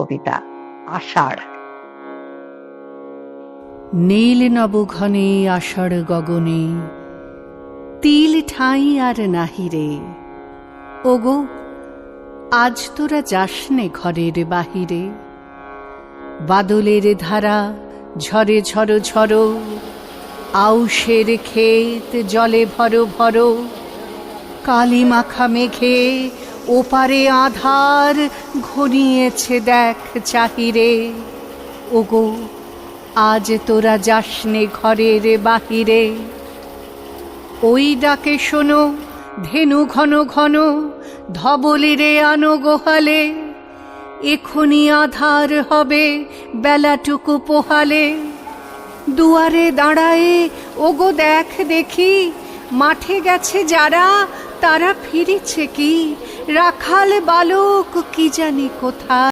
কবিতা, আষাঢ়। নীল নবঘনে আষাঢ় গগনে, তিল ঠাঁই আর নাহিরে ওগো, আজ তোরা যাসনে ঘরের বাহিরে। বাদলের ধারা ঝরে ঝরো ঝরো, আউশের ক্ষেত জলে ভরো ভরো কালি মাখা মেঘে ওপারে আধার ঘনিয়েছে দেখ চাহিরে। ওগো, আজ তোরা যাসনে ঘরের বাহিরে। ওই ডাকে শোনো, ধেনু ঘন ঘন ধবলিরে আনো গোহালে। এখনি আধার হবে বেলাটুকু পোহালে। দুয়ারে দাঁড়ায়ে, ওগো দেখ দেখি, মাঠে গেছে যারা, তারা ফিরেছে কি? রাখাল বালক কি জানি কোথায়?